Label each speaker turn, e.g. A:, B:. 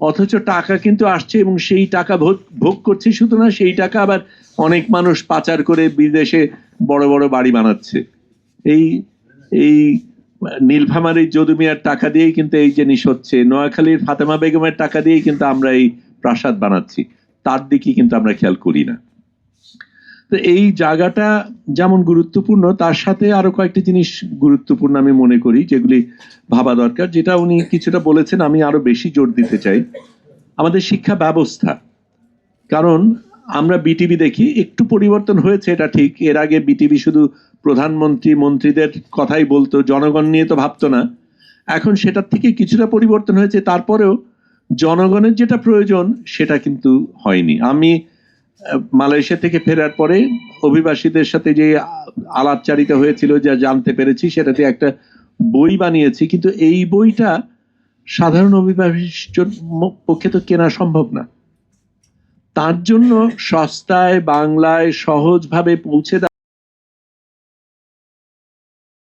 A: অথচ টাকা কিন্তু আসছে এবং সেই টাকা ভোগ করছে শুধু না সেই টাকা আবার অনেক মানুষ পাচার করে বিদেশে বড় বড় বাড়ি বানাচ্ছে। এই এই নীলফামারীর যদু মিয়ার টাকা দিয়েই কিন্তু এই জিনিস হচ্ছে, নোয়াখালীর ফাতেমা বেগমের টাকা দিয়েই কিন্তু আমরা এই প্রাসাদ বানাচ্ছি। তার দিকে কিন্তু আমরা খেয়াল করি না। তো এই জায়গাটা যেমন গুরুত্বপূর্ণ, তার সাথে আরও কয়েকটি জিনিস গুরুত্বপূর্ণ আমি মনে করি, যেগুলি ভাবা দরকার। যেটা উনি কিছুটা বলেছেন, আমি আরও বেশি জোর দিতে চাই। আমাদের শিক্ষা ব্যবস্থা। কারণ আমরা বিটিভি দেখি, একটু পরিবর্তন হয়েছে, এটা ঠিক। এর আগে বিটিভি শুধু প্রধানমন্ত্রী, মন্ত্রীদের কথাই বলতো, জনগণ নিয়ে তো ভাবতো না। এখন সেটার থেকে কিছুটা পরিবর্তন হয়েছে, তারপরেও জনগণের যেটা প্রয়োজন, সেটা কিন্তু হয়নি। আমি মালয়েশিয়া থেকে ফেরার পরে অভিবাসীদের সাথে যে আলাপচারিতা হয়েছিল যা জানতে পেরেছি, সেটাতে একটা বই বানিয়েছি। কিন্তু এই বইটা সাধারণ অভিবাসীর পক্ষে তো কেনা সম্ভব না। তার জন্য সস্তায়, বাংলায় সহজভাবে পৌঁছে